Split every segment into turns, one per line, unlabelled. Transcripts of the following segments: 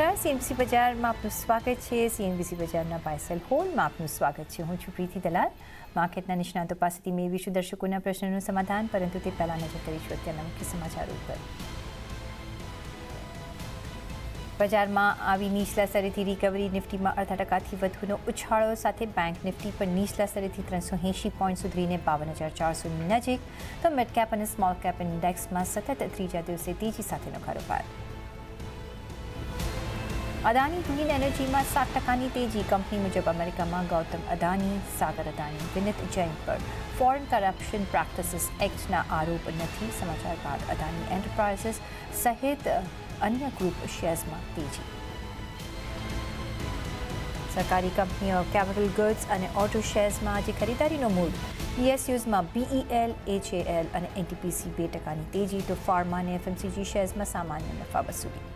નમસ્કાર. સીએમસી બજારમાં આપનું સ્વાગત છે. સીએનબીસી બજારના પાર્સલ હોલમાં આપનું સ્વાગત છે. હું છું પ્રીતિ દલાલ. માર્કેટના નિષ્ણાતો પાસેથી મેળવીશું દર્શકોના પ્રશ્નોનું સમાધાન, પરંતુ તે પહેલાં નજર કરીશું અત્યારના મુખ્ય સમાચારો ઉપર. બજારમાં આવી નીચલા સ્તરેથી રિકવરી નિફ્ટીમાં અડધા ટકાથી વધુનો ઉછાળો સાથે બેંક નિફ્ટી પર નીચલા સ્તરેથી ત્રણસો એંશી પોઈન્ટ સુધરીને બાવન હજાર ચારસોની નજીક. તો મિડકેપ અને સ્મોલ કેપ ઇન્ડેક્સમાં સતત ત્રીજા દિવસે તેજી સાથેનો કારોબાર અદાની ગ્રીન એનર્જીમાં સાત ટકાની તેજી. કંપની મુજબ અમેરિકામાં ગૌતમ અદાની સાગર અદાની વિનિત જૈન પર ફોરેન કરપ્શન પ્રેક્ટિસિસ એક્ટના આરોપ નથી. સમાચાર બાદ અદાની એન્ટરપ્રાઇઝીસ સહિત અન્ય ગ્રુપ શેર્સમાં તેજી. સરકારી કંપનીઓ કેપિટલ ગુડ્સ અને ઓટો શેર્સમાં આજે ખરીદારીનો મૂડ પીએસયુઝમાં બીઈએલ એચએએલ અને એનટીપીસી બે ટકાની તેજી. તો ફાર્મા અને એફએમસીજી શેર્સમાં સામાન્ય નફા વસૂલી.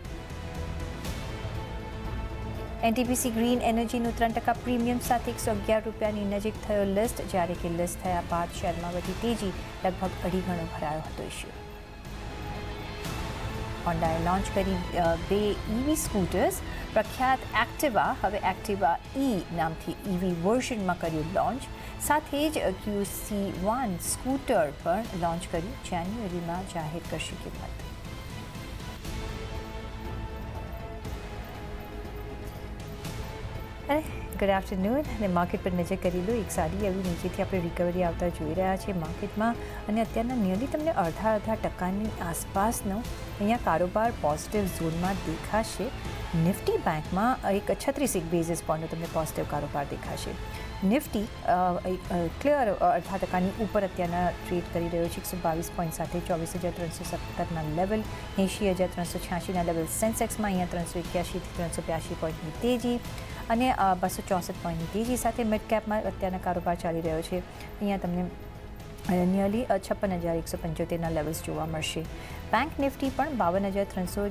એનટીપીસી ગ્રીન એનર્જીનું ત્રણ ટકા પ્રીમિયમ સાથે એકસો અગિયાર રૂપિયાની નજીક થયો લિસ્ટ જ્યારે કે લિસ્ટ થયા બાદ શેરમાં વધી તેજી, લગભગ અઢી ગણો ભરાયો હતો ઇશ્યુ હોન્ડાએ લોન્ચ કરી બે ઇવી સ્કૂટર્સ પ્રખ્યાત એક્ટિવા હવે એક્ટિવા ઈ નામથી ઇવી વર્ઝનમાં કર્યું લોન્ચ સાથે જ ક્યુસી વન સ્કૂટર પણ લોન્ચ કર્યું. જાન્યુઆરીમાં જાહેર કરશે કિંમત. ગુડ આફ્ટરનૂન અને માર્કેટ પર નજર કરી લો. એક સારી એવી નીચેથી આપણે રિકવરી આવતા જોઈ રહ્યા છીએ માર્કેટમાં અને અત્યારના નિયરલી તમને અડધા અડધા ટકાની આસપાસનો અહીંયા કારોબાર પોઝિટિવ ઝોનમાં દેખાશે. નિફ્ટી બેંકમાં એક છત્રીસ એક બેઝિસ પોઈન્ટનો તમને પોઝિટિવ કારોબાર દેખાશે. નિફ્ટી ક્લિયર અડધા ટકાની ઉપર અત્યારના ટ્રેડ કરી રહ્યો છે. એકસો બાવીસ પોઈન્ટ સાથે ચોવીસ હજાર ત્રણસો સત્તરના લેવલ એંશી હજાર ત્રણસો છ્યાસીના લેવલ સેન્સેક્સમાં અહીંયા ત્રણસો એક્યાસીથી ત્રણસો બ્યાસી પોઈન્ટની તેજી. અને બસો ચોસઠ પોઈન્ટની તેજી સાથે મિડ કેપમાં અત્યારના કારોબાર ચાલી રહ્યો છે. અહીંયા તમને નિયરલી છપ્પન હજાર એકસો પંચોતેરના લેવલ્સ જોવા મળશે. બેંક નિફ્ટી પણ બાવન હજાર ત્રણસો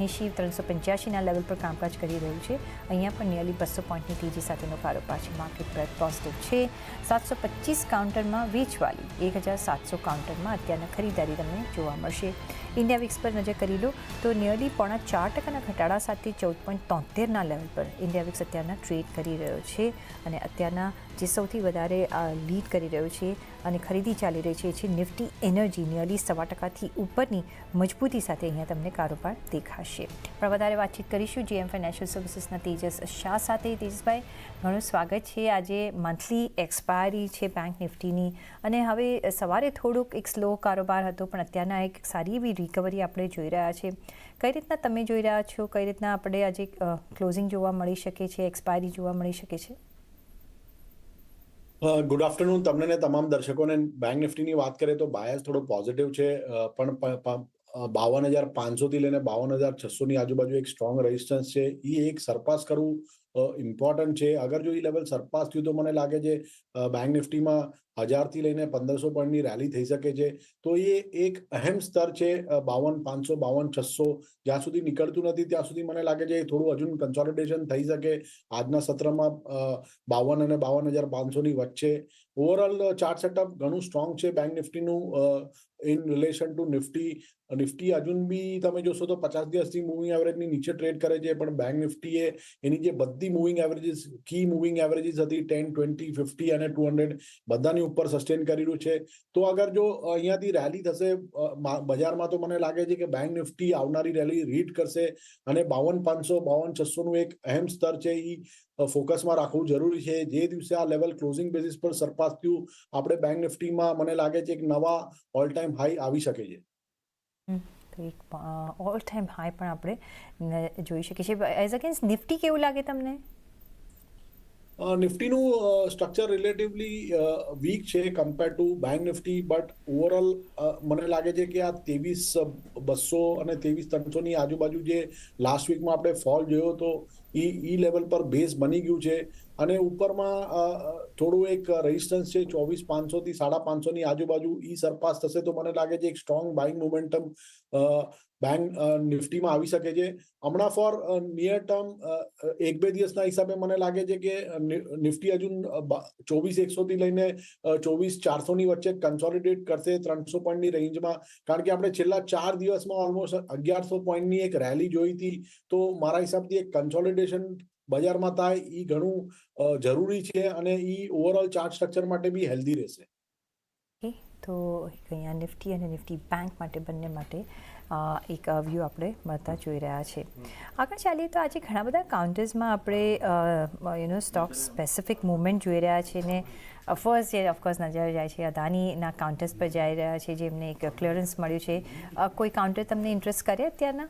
એંશી, ત્રણસો પંચ્યાસીના લેવલ પર કામકાજ કરી રહ્યું છે. અહીંયા પણ નિયરલી બસો પોઈન્ટની તેજી સાથેનો કારોબાર છે. માર્કેટ પ્રાઇસ પોઝિટિવ છે. સાતસો પચીસ કાઉન્ટરમાં વેચવાલી. એક હજાર સાતસો કાઉન્ટરમાં અત્યારના ખરીદારી તમને જોવા મળશે. ઇન્ડિયા વિક્સ પર નજર કરી લો તો નિયરલી પોણા ચાર ટકાના ઘટાડા સાથે ચૌદ પોઈન્ટ તોતેરના લેવલ પર ઇન્ડિયા વિક્સ અત્યારના ટ્રેડ કરી રહ્યો છે. અને અત્યારના જે સૌથી વધારે લીડ કરી રહ્યો છે અને ખરીદી ચાલી રહી છે છે નિફ્ટી એનર્જી. નિયરલી સવા ટકાથી ઉપરની મજબૂતી સાથે અહીંયા તમને કારોબાર દેખાશે. પણ વધારે વાતચીત કરીશું જીએમ ફાઇનાન્શિયલ સર્વિસીસના તેજસ શાહ સાથે. તેજસભાઈ, ઘણું સ્વાગત છે. આજે મંથલી એક્સપાયરી છે બેંક નિફ્ટીની અને હવે સવારે થોડુંક એક સ્લો કારોબાર હતો, પણ અત્યારના એક સારી એવી રિકવરી આપણે જોઈ રહ્યા છે. કઈ રીતના તમે જોઈ રહ્યા છો? કઈ રીતના આપણે આજે ક્લોઝિંગ જોવા મળી શકે છે? એક્સપાયરી જોવા મળી શકે છે?
ગુડ આફ્ટરનૂન તમને તમામ દર્શકોને બેંક નિફ્ટીની વાત કરીએ તો બાયસ થોડો પોઝિટિવ છે. પણ બાવન હજાર પાંચસો થી લઈને બાવન હજાર છસો ની આજુબાજુ એક સ્ટ્રોંગ રેઝિસ્ટન્સ છે. એ એક સરપાસ કરવું ઇમ્પોર્ટન્ટ છે. અગર જો એ લેવલ સરપાસ થયું તો મને લાગે છે બેંક નિફ્ટીમાં હજારથી લઈને પંદરસો પોઈન્ટની રેલી થઈ શકે છે. તો એ એક અહેમ સ્તર છે બાવન પાંચસો, બાવન છસો જ્યાં સુધી નીકળતું નથી, ત્યાં સુધી મને લાગે છે એ થોડું હજુ કન્સોલિડેશન થઈ શકે. આજના સત્રમાં બાવન અને બાવન હજાર પાંચસો ની વચ્ચે ઓવરઓલ ચાર્ટ સેટઅપ ઘણું સ્ટ્રોંગ છે. Bank નિફ્ટીનું in relation to Nifty Nifty હજુ બી તમે જોશો તો પચાસ અસી મૂવિંગ એવરેજની નીચે ટ્રેડ કરે છે, પણ બેંક નિફ્ટીએ એની જે બધી moving averages key moving averages હતી ટેન ટ્વેન્ટી ફિફ્ટી અને ટુ હંડ્રેડ બધાની ઉપર સસ્ટેન કરી રહ્યું છે. તો અગર જો અહીંયાથી રેલી થશે બજારમાં તો મને લાગે છે કે બેંક નિફ્ટી આવનારી રેલી રીડ કરશે અને બાવન પાંચસો બાવન છસોનું એક અહેમ સ્તર છે એ ફોકસમાં રાખવું જરૂરી છે. જે દિવસે આ લેવલ ક્લોઝિંગ બેસિસ પર સરપાસ થયું, આપણે બેંક નિફ્ટીમાં મને લાગે છે એક નવા ઓલ ટાઈમ હાઈ આવી શકે છે.
એક ઓલ ટાઈમ હાઈ પણ આપણે જોઈ શકીએ છીએ. એઝ અગેન્સ્ટ નિફ્ટી કેવું લાગે તમને?
નિફ્ટીનું સ્ટ્રક્ચર રિલેટિવલી વીક છે compare to bank Nifty but overall મને લાગે છે કે આ ત્રેવીસ બસો અને ત્રેવીસ ત્રણસોની આજુબાજુ જે લાસ્ટ વીકમાં આપણે ફોલ જોયો તો એ ઈ લેવલ પર બેઝ બની ગયું છે. અને ઉપરમાં થોડું એક રેઝિસ્ટન્સ છે, ચોવીસ પાંચસોથી સાડા પાંચસોની આજુબાજુ ઈ સરપાસ થશે તો મને લાગે છે એક સ્ટ્રોંગ બાઇંગ મોમેન્ટમ બેંક નિફ્ટીમાં આવી શકે છે. હમણાં ફોર નિયર ટર્મ એક બે દિવસના હિસાબે મને લાગે છે કે નિફ્ટી હજુ ચોવીસ એકસોથી લઈને ચોવીસ ચારસોની વચ્ચે કન્સોલિડેટ કરશે ત્રણસો પોઈન્ટની રેન્જમાં કારણ કે આપણે છેલ્લા ચાર દિવસમાં ઓલમોસ્ટ અગિયારસો પોઈન્ટની એક રેલી જોઈ હતી. તો મારા હિસાબથી એક કન્સોલિડેશન બજારમાં થાય એ ઘણું જરૂરી છે અને એ ઓવરઓલ ચાર્ટ સ્ટ્રક્ચર માટે બી હેલ્ધી રહેશે.
તો અહીંયા નિફ્ટી અને નિફ્ટી બેંક માટે બંને માટે એક વ્યૂ આપણે મળતા જોઈ રહ્યા છે. આગળ ચાલીએ તો આજે ઘણા બધા કાઉન્ટર્સમાં આપણે યુનો સ્ટોક સ્પેસિફિક મુવમેન્ટ જોઈ રહ્યા છે ને ફર્સ્ટ જે ઓફકોર્સ નજર જાય છે અદાનીના કાઉન્ટર્સ પર જઈ રહ્યા છે જેમને એક ક્લિયરન્સ મળ્યું છે. કોઈ કાઉન્ટર તમને ઇન્ટરેસ્ટ કરે અત્યારના?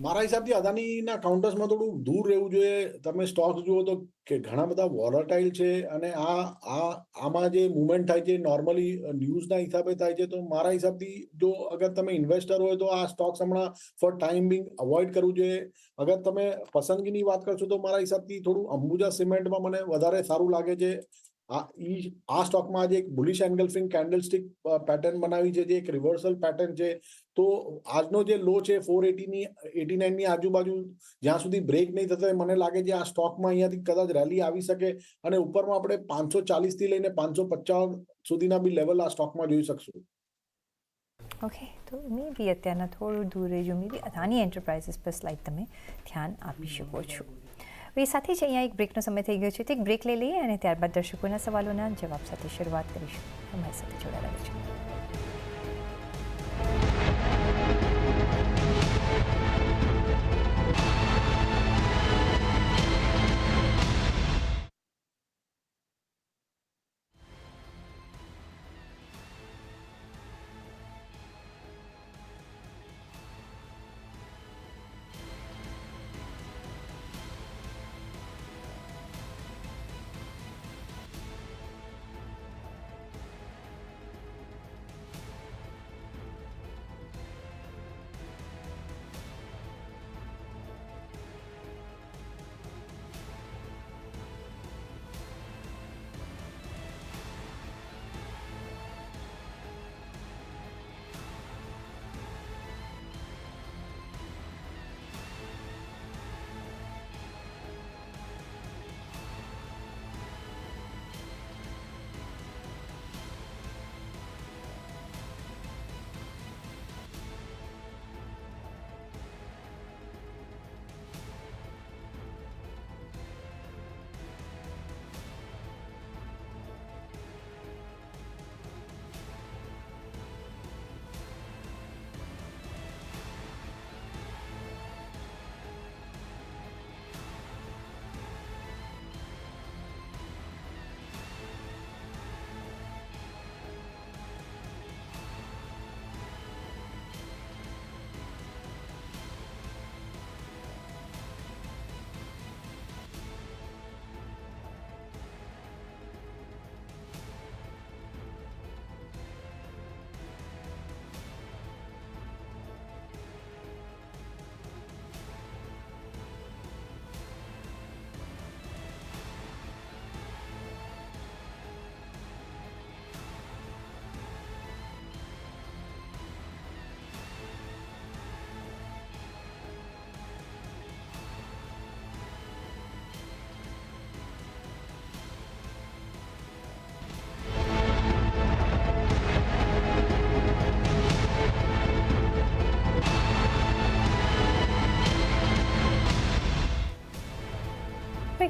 મારા હિસાબથી અદાનીના કાઉન્ટર્સમાં થોડું દૂર રહેવું જોઈએ. તમે સ્ટોક્સ જુઓ તો કે ઘણા બધા વોલેટાઇલ છે અને આ આ, આમાં જે મુવમેન્ટ થાય છે નોર્મલી ન્યૂઝના હિસાબે થાય છે, તો મારા હિસાબથી જો અગર તમે ઇન્વેસ્ટર હોય તો આ સ્ટોક્સ હમણાં ફોર ટાઈમ બિંગ અવોઇડ કરવું જોઈએ. અગર તમે પસંદગીની વાત કરશો તો મારા હિસાબથી થોડું અંબુજા સિમેન્ટમાં મને વધારે સારું લાગે છે. આ, ઈ, આ સ્ટોકમાં આજે એક બુલિશ એન્ગલ્ફિંગ કેન્ડલસ્ટિક પેટર્ન બનાવી છે, જે એક રિવર્સલ પેટર્ન છે. તો આજનો જે લો છે ફોર એટીની એટી નાઇનની આજુબાજુ જ્યાં સુધી બ્રેક નહીં થતો મને લાગે છે આ સ્ટોકમાં અહીંયાથી કદાચ રેલી આવી શકે અને ઉપરમાં આપણે પાંચસો ચાલીસથી લઈને પાંચસો પચાસ સુધીના બી લેવલ આ સ્ટોકમાં જોઈ શકશું.
ઓકે તો મે બી અત્યારના થોડું દૂર રહેજો મે બી અદાની એન્ટરપ્રાઇઝિસ પર સ્લાઇડ તમે ધ્યાન આપી શકો છો. એ સાથે જ અહીંયા એક બ્રેકનો સમય થઈ ગયો છે, તો એક બ્રેક લઈ લઈએ અને ત્યારબાદ દર્શકોના સવાલોના જવાબ સાથે શરૂઆત કરીશું. અમારી સાથે જોડાયેલા રહેજો.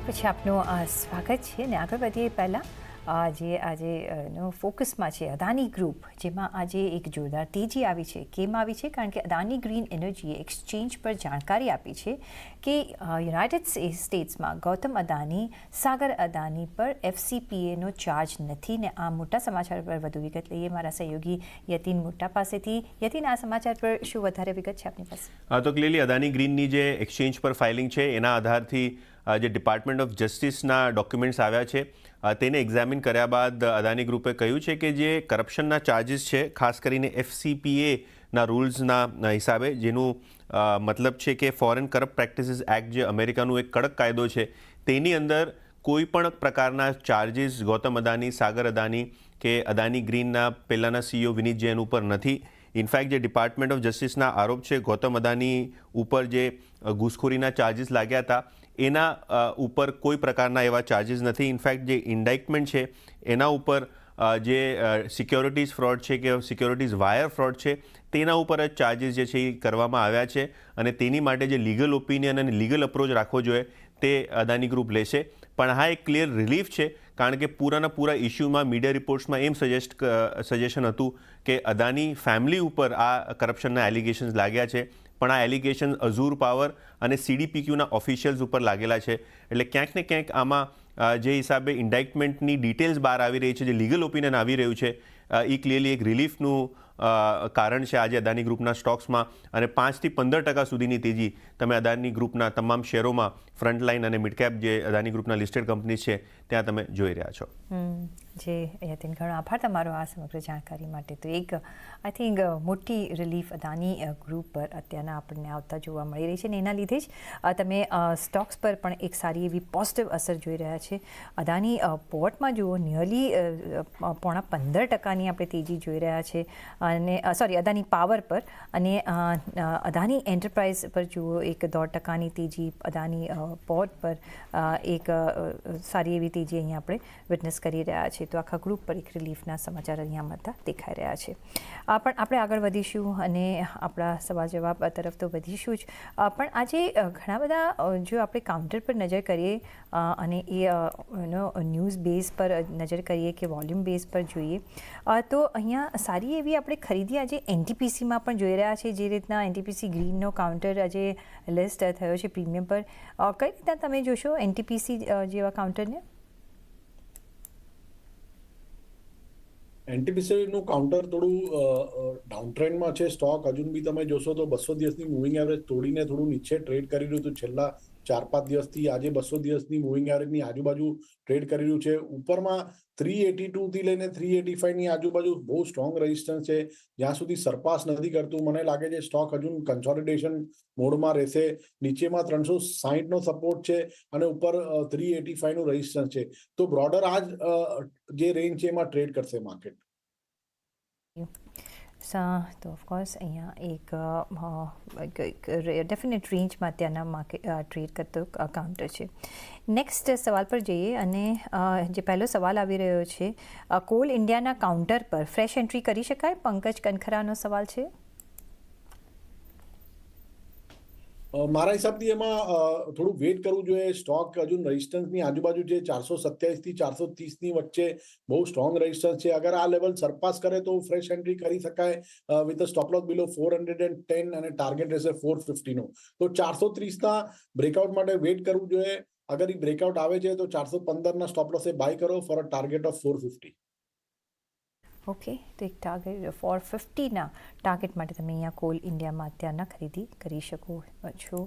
પછી આપનું સ્વાગત છે ને આગળ વધીએ પહેલાં. જે આજે નો ફોકસમાં છે અદાની ગ્રુપ, જેમાં આજે એક જોરદાર તેજી આવી છે. કેમ આવી છે? કારણ કે અદાની ગ્રીન એનર્જીએ એક્સચેન્જ પર જાણકારી આપી છે કે યુનાઇટેડ સ્ટેટ્સમાં ગૌતમ અદાની, સાગર અદાની પર એફસીપીએનો ચાર્જ નથી ને આ મોટા સમાચાર પર વધુ વિગત લઈએ. મારા સહયોગી યતીન મોટા પાસેથી. યતીન, આ સમાચાર પર શું વધારે વિગત છે આપની પાસે?
તો ક્લિયરલી અદાની ગ્રીનની જે એક્સચેન્જ પર ફાઇલિંગ છે, એના આધારથી જે ડિપાર્ટમેન્ટ ઓફ જસ્ટિસના ડોક્યુમેન્ટ્સ આવ્યા છે તેને એક્ઝામિન કર્યા બાદ અદાની ગ્રુપે કહ્યું છે કે જે કરપ્શનના ચાર્જીસ છે, ખાસ કરીને એફસીપીએના રૂલ્સના હિસાબે, જેનું મતલબ છે કે ફોરેન કરપ્ટ પ્રેક્ટિસીસ એક્ટ જે અમેરિકાનું એક કડક કાયદો છે, તેની અંદર કોઈ પણ પ્રકારના ચાર્જીસ ગૌતમ અદાની સાગર અદાની કે અદાની ગ્રીનના પહેલાંના સીઈઓ વિનીત જૈન ઉપર નથી. ઇનફેક્ટ જે ડિપાર્ટમેન્ટ ઓફ જસ્ટિસના આરોપ છે, ગૌતમ અદાની ઉપર જે ઘૂસખોરીના ચાર્જીસ લાગ્યા હતા, એના ઉપર કોઈ પ્રકારના એવા ચાર્જીસ નથી. ઇનફેક્ટ જે ઇન્ડાઇક્ટમેન્ટ છે, એના ઉપર જે સિક્યોરિટીઝ ફ્રોડ છે કે સિક્યોરિટીઝ વાયર ફ્રોડ છે, તેના ઉપર જ ચાર્જીસ જે છે એ કરવામાં આવ્યા છે અને તેની માટે જે લીગલ ઓપિનિયન અને લીગલ અપ્રોચ રાખવો જોઈએ તે અદાની ગ્રુપ લેશે. પણ હા, એક ક્લિયર રિલીફ છે કારણ કે પૂરાના પૂરા ઇસ્યુમાં મીડિયા રિપોર્ટ્સમાં એમ સજેસ્ટ સજેશન હતું કે અદાની ફેમિલી ઉપર આ કરપ્શનના એલિગેશન્સ લાગ્યા છે. પણ આ એલિગેશન અઝૂર પાવર અને સીડીપીક્યુના ઓફિશિયલ્સ ઉપર લાગેલા છે. એટલે ક્યાંક ને ક્યાંક આમાં જે હિસાબે ઇન્ડાઇટમેન્ટની ડિટેલ્સ બહાર આવી રહી છે, જે લીગલ ઓપિનિયન આવી રહ્યું છે એ ક્લિયરલી એક રિલીફનું કારણ છે આજે અદાની ગ્રુપના સ્ટોક્સમાં અને પાંચથી પંદર ટકા સુધીની તેજી તમે અદાની ગ્રુપના તમામ શેરોમાં ફ્રન્ટલાઇન અને મિડકેપ જે અદાની ગ્રુપના લિસ્ટેડ કંપની છે, ત્યાં તમે જોઈ રહ્યા છો.
જે યતિન ઘણો આભાર તમારો આ સમગ્ર જાણકારી માટે. તો એક આઈ થિંક મોટી રિલીફ અદાની ગ્રુપ પર અત્યારના આપણને આવતા જોવા મળી રહી છે ને એના લીધે જ તમે સ્ટોક્સ પર પણ એક સારી એવી પોઝિટિવ અસર જોઈ રહ્યા છે. અદાની પોર્ટમાં જુઓ નિયરલી પોણા પંદર ટકાની આપણે તેજી જોઈ રહ્યા છે. અને સોરી અદાની પાવર પર અને અદાની એન્ટરપ્રાઇઝ પર જુઓ એક દોઢ ટકાની તેજી અદાની પોર્ટ પર એક સારી એવી તેજી અહીંયા આપણે વિટનેસ કરી રહ્યા છીએ તો આખા ગ્રુપ પર એક રિલીફના સમાચાર અહીંયા મળતા દેખાઈ રહ્યા છે। આ પણ આપણે આગળ વધીશું અને આપણા સવાલ જવાબ તરફ તો વધીશું જ। પણ આજે ઘણા બધા જો આપણે કાઉન્ટર પર નજર કરીએ અને એ એનો ન્યૂઝ બેઝ પર નજર કરીએ કે વોલ્યુમ બેઝ પર જોઈએ તો અહીંયા સારી એવી આપણે ખરીદી આજે એનટીપીસીમાં પણ જોઈ રહ્યા છે, જે રીતના એનટીપીસી ગ્રીનનો કાઉન્ટર આજે લિસ્ટ થયો છે પ્રીમિયમ પર. કઈ રીતના તમે જોશો એનટીપીસી જેવા કાઉન્ટરને
એનટીપીસીનું કાઉન્ટર થોડું ડાઉન ટ્રેન્ડમાં છે. સ્ટોક હજુ બી તમે જોશો તો બસો દિવસની મૂવિંગ એવરેજ તોડીને થોડું નીચે ટ્રેડ કરી રહ્યું હતું. છેલ્લા ચાર પાંચ દિવસથી, આજે બસો દિવસની મૂવિંગ એવરેજની આજુબાજુ ટ્રેડ કરી રહ્યું છે. ઉપરમાં થ્રી એટી ટુ થી લઈને થ્રી એટી ફાઈવની આજુબાજુ બહુ સ્ટ્રોંગ રેઝિસ્ટન્સ છે. જ્યાં સુધી સરપાસ નથી કરતું, મને લાગે છે સ્ટોક હજુ કન્સોલિડેશન મોડમાં રહેશે. નીચેમાં ત્રણસો સાહીઠ નો સપોર્ટ છે અને ઉપર થ્રી એટી ફાઈવનું રેઝિસ્ટન્સ છે. તો બ્રોડર આ જ રેન્જ છે એમાં ટ્રેડ કરશે માર્કેટ
તો ઓફકોર્સ અહીંયા એક ડેફિનેટ રેન્જમાં ત્યાંના માર્કેટ ટ્રેડ કરતો કાઉન્ટર છે. નેક્સ્ટ સવાલ પર જઈએ અને જે પહેલો સવાલ આવી રહ્યો છે કોલ ઇન્ડિયાના કાઉન્ટર પર ફ્રેશ એન્ટ્રી કરી શકાય? પંકજ કનખરાનો સવાલ છે
અ, મારા હિસાબથી એમાં થોડું વેટ કરવું જોઈએ. સ્ટોક હજુ રેઝિસ્ટન્સની આજુબાજુ છે. ચારસો સત્યાવીસથી ચારસો ત્રીસની વચ્ચે બહુ સ્ટ્રોંગ રેઝિસ્ટન્સ છે. અગર આ લેવલ સરપાસ કરે તો ફ્રેશ એન્ટ્રી કરી શકાય with stop loss below four hundred and ten અને ટાર્ગેટ રહેશે ફોર ફિફ્ટીનો તો ચારસો ત્રીસના બ્રેકઆઉટ માટે વેટ કરવું જોઈએ. અગર એ બ્રેકઆઉટ આવે છે તો ચારસો પંદરના સ્ટોપ લોસે બાય કરો for a target of four fifty
okay તો એક ટાર્ગેટ ફોર ફિફ્ટીના ટાર્ગેટ માટે તમે અહીંયા કોલ ઇન્ડિયામાં અત્યારના ખરીદી કરી શકો છો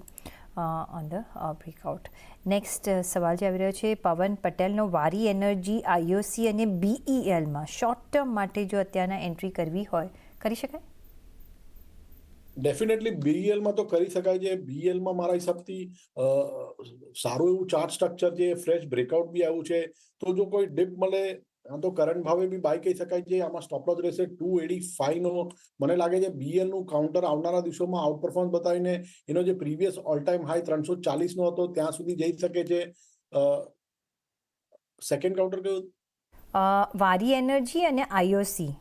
ઓન ધ બ્રેકઆઉટ નેક્સ્ટ સવાલ જે આવી રહ્યો છે, પવન પટેલનો વારી એનર્જી આઈઓસી અને બીઈએલમાં શોર્ટ ટર્મ માટે જો અત્યારના એન્ટ્રી કરવી હોય, કરી શકાય?
ડેફિનેટલી બીએલમાં તો કરી શકાય છે. બીએલમાં મારા હિસાબથી સારું એવું ચાર્ટ સ્ટ્રક્ચર છે ફ્રેશ બ્રેકઆઉટ બી આવ્યું છે. તો જો કોઈ ડિપ મળે આમ તો કરંટ ભાવે બી બાય કહી શકાય છે, આમાં સ્ટોપ લોસ રહેશે. ટુ એડી ફાઈવ નો મને લાગે છે બીએલનું કાઉન્ટર આવનારા દિવસોમાં આઉટ પરફોર્મન્સ બતાવીને એનો જે પ્રીવિયસ ઓલ ટાઈમ હાઈ ત્રણસો ચાલીસ નો હતો, ત્યાં સુધી જઈ શકે છે. સેકન્ડ કાઉન્ટર કયું?
વારી એનર્જી અને આઈઓસી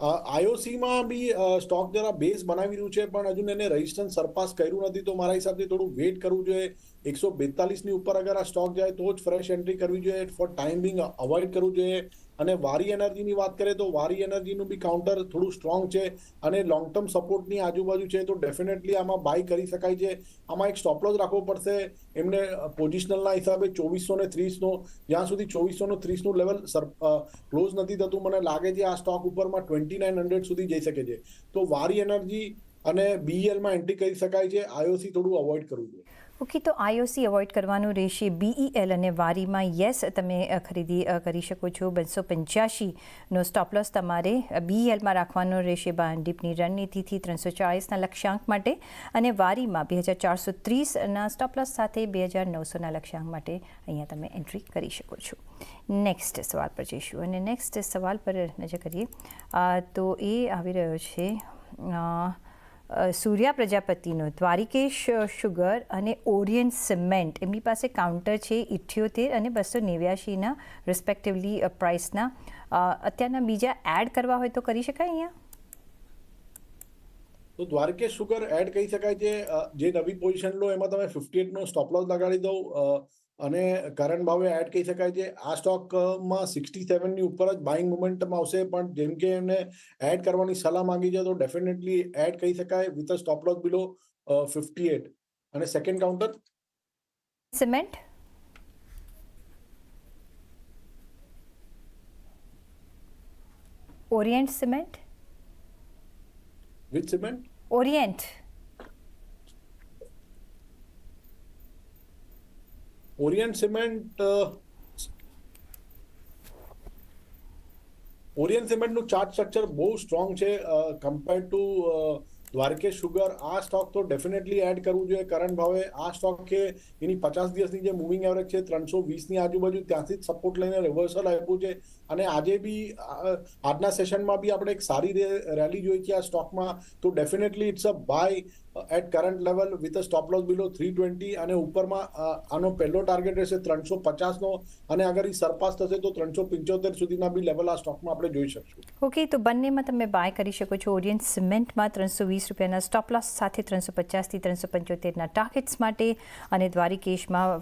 આઈઓસીમાં બી સ્ટોક જરા બેઝ બનાવી રહ્યું છે, પણ હજુ એને રેઝિસ્ટન્સ સરપાસ કર્યું નથી, તો મારા હિસાબથી થોડું વેટ કરવું જોઈએ. એકસો બેતાલીસની ઉપર અગર આ સ્ટોક જાય, તો જ ફ્રેશ એન્ટ્રી કરવી જોઈએ. ફોર ટાઈમ બિંગ અવોઇડ કરવું જોઈએ. અને વારી એનર્જીની વાત કરીએ તો વારી એનર્જીનું બી કાઉન્ટર થોડું સ્ટ્રોંગ છે અને લોંગ ટર્મ સપોર્ટની આજુબાજુ છે તો ડેફિનેટલી આમાં બાય કરી શકાય છે. આમાં એક સ્ટોપલોજ રાખવો પડશે. એમને પોઝિશનલના હિસાબે ચોવીસો ને ત્રીસનો, જ્યાં સુધી ચોવીસો ત્રીસનું લેવલ ક્લોઝ નથી થતું, મને લાગે છે આ સ્ટોક ઉપરમાં ટ્વેન્ટી નાઇન હંડ્રેડ સુધી જઈ શકે છે. તો વારી એનર્જી અને બીએલમાં એન્ટ્રી કરી શકાય છે. આઈઓસી થોડું અવોઇડ કરવું જોઈએ.
ઓકે તો આઈઓસી અવોઇડ કરવાનું રહેશે. બીઈએલ અને વારીમાં યસ તમે ખરીદી કરી શકો છો. બસો પંચ્યાસીનો સ્ટોપલોસ તમારે બીઈએલમાં રાખવાનો રહેશે. બાંડીપની રણનીતિથી ત્રણસો ચાળીસના લક્ષ્યાંક માટે અને વારીમાં બે હજાર ચારસો ત્રીસના સ્ટોપલોસ સાથે બે હજાર નવસોના લક્ષ્યાંક માટે અહીંયા તમે એન્ટ્રી કરી શકો છો. નેક્સ્ટ સવાલ પર જઈશું અને નેક્સ્ટ સવાલ પર નજર કરીએ. તો એ આવી રહ્યો છે. સૂર્યા પ્રજાપતિનો દ્વારિકેશ શુગર અને ઓરિયન્ટ સિમેન્ટ. એમની પાસે કાઉન્ટર છે ઇઠ્યોતેર અને બસો નેવ્યાશીના રિસ્પેક્ટિવલી પ્રાઇસના અત્યારના બીજા એડ કરવા હોય તો કરી શકાય અહીંયા?
તો દ્વારકેશ સુગર એડ કહી શકાય છે જે નવી પોઝિશન લો એમાં તમે ફિફ્ટી એટનો સ્ટોપ લોસ લગાડી દો અ, અને કરંટ ભાવે એડ કહી શકાય છે આ સ્ટોકમાં સિક્સટી સેવનની ઉપર જ બાઇંગ મોમેન્ટમ આવશે. પણ જેમ કે એમને એડ કરવાની સલાહ માંગી છે તો ડેફિનેટલી એડ કહી શકાય with a stop loss below fifty eight અને second counter
cement. Orient cement.
With cement
Orient.
Orient cement Orient સિમેન્ટનું chart structure બહુ સ્ટ્રોંગ છે કમ્પેર ટુ દ્વારકેશ સુગર આ સ્ટોક તો ડેફિનેટલી એડ કરવું જોઈએ. કરંટ ભાવે આ સ્ટોક કે એની પચાસ દિવસની જે મૂવિંગ એવરેજ છે, ત્રણસો વીસની આજુબાજુ, ત્યાંથી જ સપોર્ટ લઈને રિવર્સલ આપ્યું છે. અને આજે બી આજના સેશનમાં બી આપણે એક સારી રેલી જોઈ છે આ સ્ટોકમાં તો definitely it's a buy at current level with a stop loss below three twenty અને ઉપરમાં આનો પહેલો ટાર્ગેટ રહેશે ત્રણસો પચાસનો અને અગર એ સરપાસ થશે તો ત્રણસો પંચોતેર સુધીના બી લેવલ આ સ્ટોકમાં આપણે જોઈ શકશું.
ઓકે તો બંનેમાં તમે બાય કરી શકો છો ઓરિયન સિમેન્ટમાં ત્રણસો વીસ રૂપિયાના સ્ટોપ લોસ સાથે ત્રણસો પચાસથી ત્રણસો પંચોતેરના ટાર્ગેટ્સ માટે અને દ્વારિકેશમાં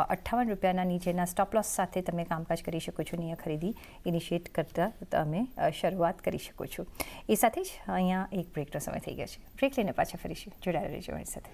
અઠ્ઠાવન રૂપિયાના નીચેના સ્ટોપ લોસ સાથે તમે કામકાજ કરી શકો છો. અહીંયા ખરીદી ઇનિશિએટ કરતા તમે શરૂઆત કરી શકો છો. એ સાથે જ અહીંયા એક બ્રેકનો સમય થઈ ગયો છે. બ્રેક લઈને પાછા ફરીશું. જોડાયેલા રહેજો અમારી સાથે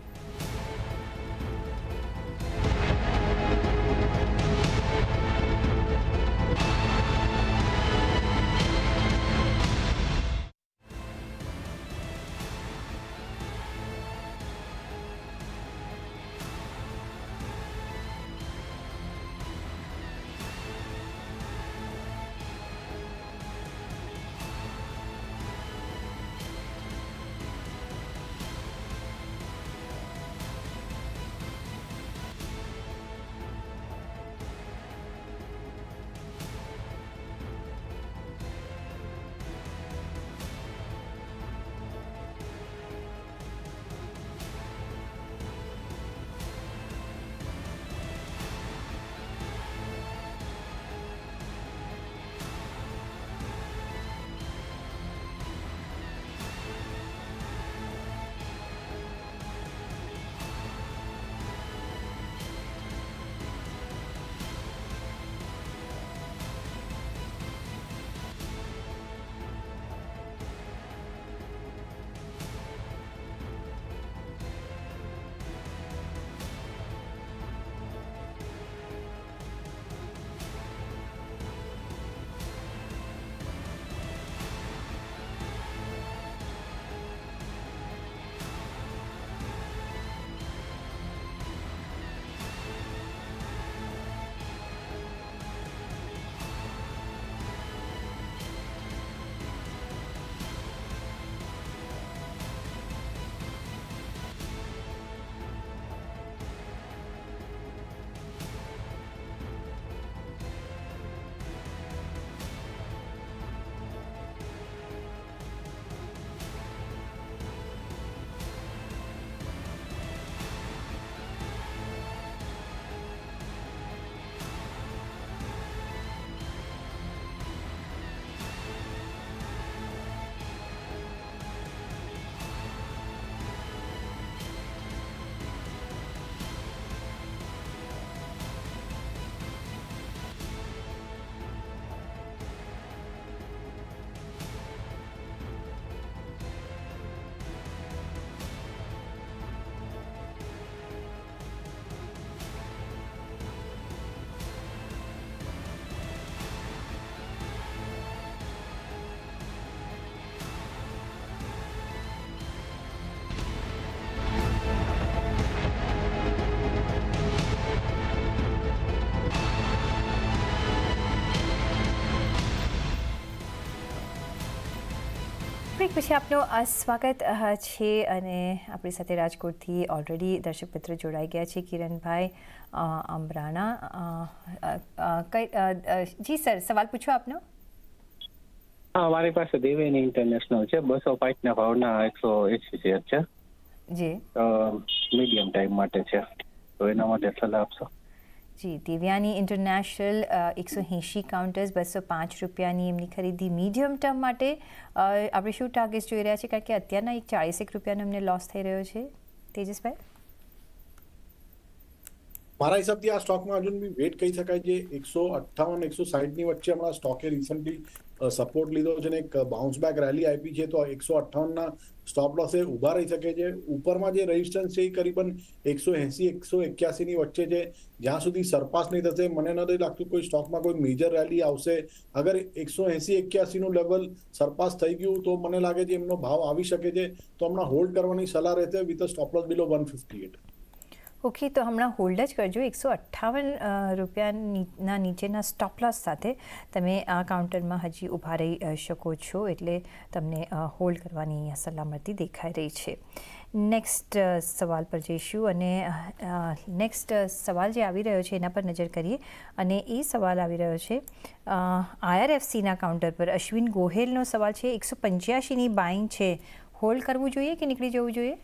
બ્રેક પછી આપનું સ્વાગત છે અને આપણી સાથે રાજકોટથી ઓલરેડી દર્શક મિત્ર જોડાઈ ગયા છે કિરણભાઈ અમરાણા. જી સર સવાલ પૂછો આપનો.
હા મારી પાસે દેવેની ઇન્ટરનેશનલ છે બસો પાંચના ભાવના એકસો એસી શેર છે.
જી.
મીડિયમ ટાઈમ માટે છે. તો એના માટે સલાહ આપશો?
જી દિવ્યાની ઇન્ટરનેશનલ એકસો એંશી કાઉન્ટર્સ, બસો પાંચ રૂપિયાની એમની ખરીદી મીડિયમ ટર્મ માટે આપણે શું ટાર્ગેટ જોઈ રહ્યા છીએ? કારણ કે અત્યારના એક ચાળીસેક રૂપિયાનો એમને લોસ થઈ રહ્યો છે. તેજસભાઈ?
મારા હિસાબથી આ સ્ટોકમાં હજુ બી વેટ કહી શકાય છે એકસો અઠ્ઠાવન, એકસો સાઠની વચ્ચે હમણાં સ્ટોકે રિસન્ટલી સપોર્ટ લીધો છે અને એક બાઉન્સ બેક રેલી આપી છે. તો એકસો અઠ્ઠાવનના સ્ટોપ લોસ એ ઊભા રહી શકે છે. ઉપરમાં જે રેઝિસ્ટન્સ છે એ કરીબન એકસો એંસી, એકસો એક્યાસીની વચ્ચે છે. જ્યાં સુધી સરપાસ નહીં થશે, મને નથી લાગતું કોઈ સ્ટોકમાં કોઈ મેજર રેલી આવશે. અગર એકસો એંસી એક્યાસીનું લેવલ સરપાસ થઈ ગયું તો મને લાગે છે એમનો ભાવ આવી શકે છે. તો હમણાં હોલ્ડ કરવાની સલાહ રહેશે with stop loss below one fifty eight
okay, તો હમણાં હોલ્ડ જ કરજો. એકસો અઠ્ઠાવન રૂપિયાના નીચેના સ્ટોપ સાથે તમે આ કાઉન્ટરમાં હજી ઊભા રહી શકો છો એટલે તમને હોલ્ડ કરવાની અહીંયા સલામતી દેખાઈ રહી છે. નેક્સ્ટ સવાલ પર જઈશું અને નેક્સ્ટ સવાલ જે આવી રહ્યો છે એના પર નજર કરીએ અને એ સવાલ આવી રહ્યો છે આઈઆરએફસીના કાઉન્ટર પર. અશ્વિન ગોહેલનો સવાલ છે, એકસો પંચ્યાસીની બાઇંગ છે. હોલ્ડ કરવું જોઈએ કે નીકળી જવું જોઈએ?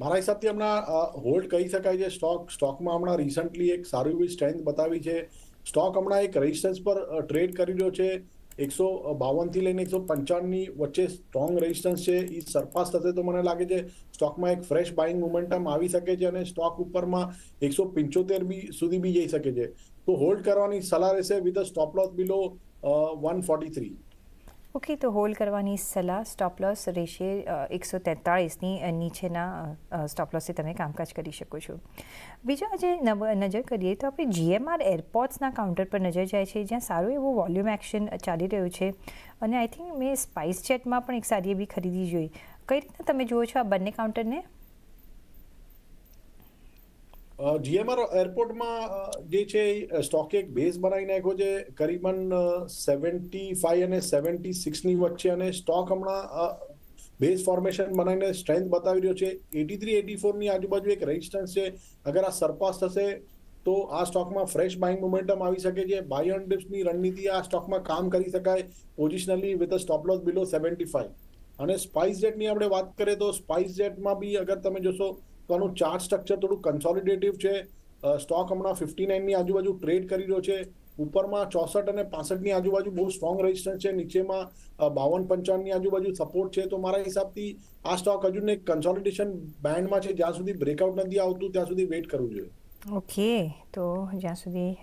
મારા હિસાબથી હમણાં હોલ્ડ કહી શકાય છે. સ્ટોક સ્ટોકમાં હમણાં રિસન્ટલી એક સારી એવી સ્ટ્રેન્થ બતાવી છે. સ્ટોક હમણાં એક રેઝિસ્ટન્સ પર ટ્રેડ કરી રહ્યો છે. એકસો બાવનથી લઈને એકસો પંચાવનની વચ્ચે સ્ટ્રોંગ રેઝિસ્ટન્સ છે. એ સરપાસ થશે તો મને લાગે છે સ્ટોકમાં એક ફ્રેશ બાઇંગ મોમેન્ટમ આવી શકે છે અને સ્ટોક ઉપરમાં એકસો પંચોતેર બી સુધી બી જઈ શકે છે. તો હોલ્ડ કરવાની સલાહ રહેશે with a stop loss below one forty three
okay તો હોલ્ડ કરવાની સલાહ સ્ટોપ લોસ રહેશે એકસો તેતાળીસની નીચેના સ્ટોપ લોસથી તમે કામકાજ કરી શકો છો. બીજા નવ- નજર કરીએ તો આપણે જીએમઆર એરપોર્ટ્સના કાઉન્ટર પર નજર જાય છે, જ્યાં સારું એવું વોલ્યુમ એક્શન ચાલી રહ્યું છે. અને આઈ થિંક મેં સ્પાઇસ જેટમાં પણ એક સારી એવી ખરીદી જોઈ. કઈ રીતના તમે જુઓ છો આ બંને કાઉન્ટરને
જીએમઆર એરપોર્ટમાં જે છે સ્ટોકે એક બેઝ બનાવી નાખ્યો છે. કરીબન સેવન્ટી ફાઈવ અને સેવન્ટી સિક્સની વચ્ચે અને સ્ટોક હમણાં બેઝ ફોર્મેશન બનાવીને સ્ટ્રેન્થ બતાવી રહ્યો છે. એટી થ્રી એટી ફોરની આજુબાજુ એક રેઝિસ્ટન્સ છે. અગર આ સરપાસ થશે, તો આ સ્ટોકમાં ફ્રેશ બાઇંગ મોમેન્ટમ આવી શકે છે. બાય ઓન ડિપ્સની રણનીતિ આ સ્ટોકમાં કામ કરી શકાય. Positionally with a stop loss below seventy five અને સ્પાઇસ જેટની આપણે વાત કરીએ તો સ્પાઇસ જેટમાં બી, અગર તમે જોશો તો આનું ચાર્ટ સ્ટ્રક્ચર થોડું કન્સોલિડેટિવ છે. સ્ટોક હમણાં ફિફ્ટી નાઇનની આજુબાજુ ટ્રેડ કરી રહ્યો છે. ઉપરમાં ચોસઠ અને પાસઠની આજુબાજુ બહુ સ્ટ્રોંગ રેઝિસ્ટન્સ છે. નીચેમાં બાવન પંચાવનની આજુબાજુ સપોર્ટ છે. તો મારા હિસાબથી આ સ્ટોક હજુ ને કન્સોલિડેશન બેન્ડમાં છે. જ્યાં સુધી બ્રેકઆઉટ નથી આવતું, ત્યાં સુધી વેઇટ કરવું જોઈએ.
ઓકે, તો જ્યાં સુધી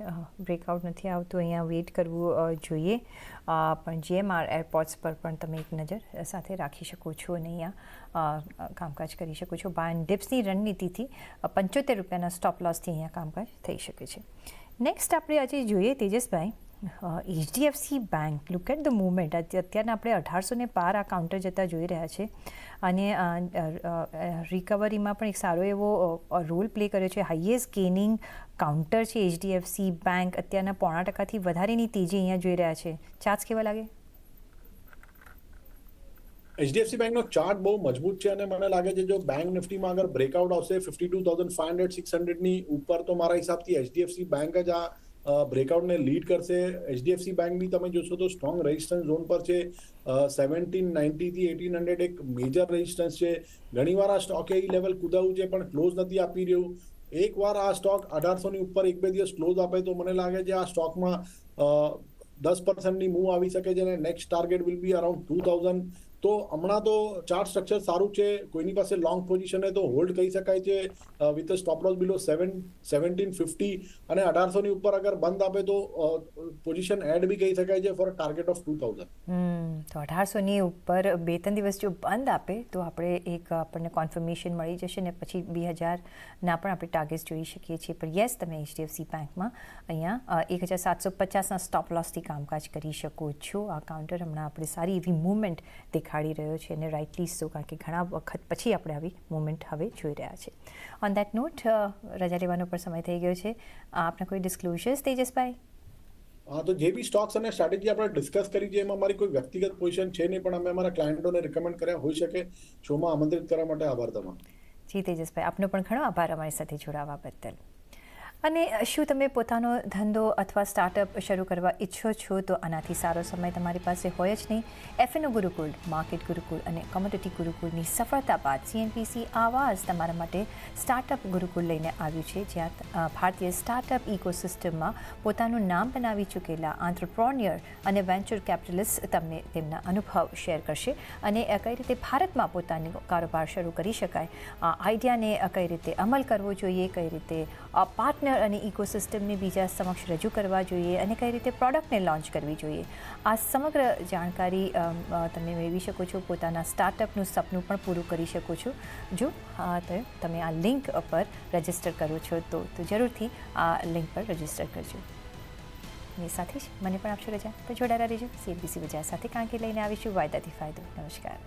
બ્રેકઆઉટ નથી આવતું, અહીંયા વેઇટ કરવું જોઈએ. પણ જીએમઆર એરપોર્ટ્સ પર પણ તમે એક નજર સાથે રાખી શકો છો અને અહીંયા કામકાજ કરી શકો છો. બાય ડિપ્સની રણનીતિથી પંચોતેર રૂપિયાના સ્ટોપ લોસથી અહીંયા કામકાજ થઈ શકે છે. નેક્સ્ટ આપણે આજે જોઈએ તેજસભાઈ. HDFC bank look at the movement અત્યારના આપણે અઢારસો ને પાર આ કાઉન્ટર જતાં જોઈ રહ્યા છે. અને રિકવરીમાં પણ એક સારો એવો રોલ પ્લે કર્યો છે. હાઈએસ્ટ ગેનિંગ કાઉન્ટર છે એચડીએફસી બેંક અત્યારના પોણા ટકાથી વધારેની તેજી અહીંયા જોઈ રહ્યા છે. ચાર્જ કેવા લાગે?
એચડીએફસી બેંકનો ચાર્ટ બહુ મજબૂત છે અને મને લાગે છે જો બેંક નિફ્ટીમાં અગર બ્રેકઆઉટ આવશે fifty two thousand five hundred six હંડ્રેડની ઉપર તો મારા હિસાબથી એચડીએફસી બેંક જ આ બ્રેકઆઉટને લીડ કરશે એચડીએફસી બેંક બી. તમે જોશો તો સ્ટ્રોંગ રેઝિસ્ટન્સ ઝોન પર છે. સેવન્ટીન નાઇન્ટીથી એટીન હંડ્રેડ એક મેજર રેઝિસ્ટન્સ છે. ઘણીવાર આ સ્ટોકે એ લેવલ કુદાવું છે, પણ ક્લોઝ નથી આપી રહ્યું. એકવાર આ સ્ટોક અઢારસોની ઉપર એક બે દિવસ ક્લોઝ આપે તો મને લાગે છે આ સ્ટોકમાં દસ પર્સન્ટની મૂવ આવી શકે છે અને next target will be around two thousand તો હમણાં તો ચાર્ટ સ્ટ્રક્ચર સારું છે. કોઈની પાસે લોંગ પોઝિશન તો હોલ્ડ કહી શકાય છે with stop loss below seven seventeen fifty અને અઢારસોની ઉપર અગર બંધ આપે તો પોઝિશન એડ બી કહી શકાય છે for target of two thousand
તો અઢારસોની ઉપર બે ત્રણ દિવસ જો બંધ આપે તો આપણે એક આપણને કોન્ફર્મેશન મળી જશે ને પછી બે હજારના પણ આપણે ટાર્ગેટ જોઈ શકીએ છીએ. પણ યસ તમે એચડીએફસી બેંકમાં અહીંયા એક હજાર સાતસો પચાસના સ્ટોપ લોસથી કામકાજ કરી શકો છો. આ કાઉન્ટર હમણાં આપણે સારી એવી મૂવમેન્ટ દેખાડી રહ્યો છે અને રાઇટલી સો કારણ કે ઘણા વખત પછી આપણે આવી મુમેન્ટ હવે જોઈ રહ્યા છે. ઓન દેટ નોટ રજા લેવાનો પણ સમય થઈ ગયો છે. આપના કોઈ ડિસ્ક્લોઝર્સ તેજસભાઈ?
હા તો જે બી સ્ટોક્સ અને સ્ટ્રેટેજી આપણે ડિસ્કસ કરી છે એમાં મારી કોઈ વ્યક્તિગત પોઝિશન છે નહીં પણ અમે અમારા ક્લાયન્ટોને રિકમેન્ડ કર્યા હોઈ શકે શોમાં આમંત્રિત કરવા માટે આભાર તમારો
જી તેજસભાઈ આપનો પણ ઘણો આભાર અમારી સાથે જોડાવા બદલ. અને શું તમે પોતાનો ધંધો અથવા સ્ટાર્ટઅપ શરૂ કરવા ઈચ્છો છો? તો આનાથી સારો સમય તમારી પાસે હોય જ નહીં. એફએનઓ ગુરુકુળ માર્કેટ ગુરુકુળ અને કોમોડિટી ગુરુકુળની સફળતા બાદ સીએનપીસી આવાસ તમારા માટે સ્ટાર્ટઅપ ગુરુકુળ લઈને આવ્યું છે. જ્યાં ભારતીય સ્ટાર્ટઅપ ઇકોસિસ્ટમમાં પોતાનું નામ બનાવી ચૂકેલા આંત્રપ્રોનિયર અને વેન્ચર કેપિટલિસ્ટ તમને તેમના અનુભવ શેર કરશે અને કઈ રીતે ભારતમાં પોતાની કારોબાર શરૂ કરી શકાય? આ આઈડિયાને કઈ રીતે અમલ કરવો જોઈએ? કઈ રીતે પાર્ટનર અને ઇકોસિસ્ટમને બીજા સમક્ષ રજૂ કરવા જોઈએ અને કઈ રીતે પ્રોડક્ટને લોન્ચ કરવી જોઈએ. આ સમગ્ર જાણકારી તમે મેળવી શકો છો, પોતાના સ્ટાર્ટઅપનું સપનું પણ પૂરું કરી શકો છો. જો તમે આ લિંક પર રજિસ્ટર કરો છો, તો તો જરૂરથી આ લિંક પર રજિસ્ટર કરજો. એની સાથે જ મને પણ આપશો, રજા? તો જોડાયેલા રહેજો. સીએબીસી બજાર સાથે કાંકે લઈને આવીશું. વાયદાથી ફાયદો. નમસ્કાર.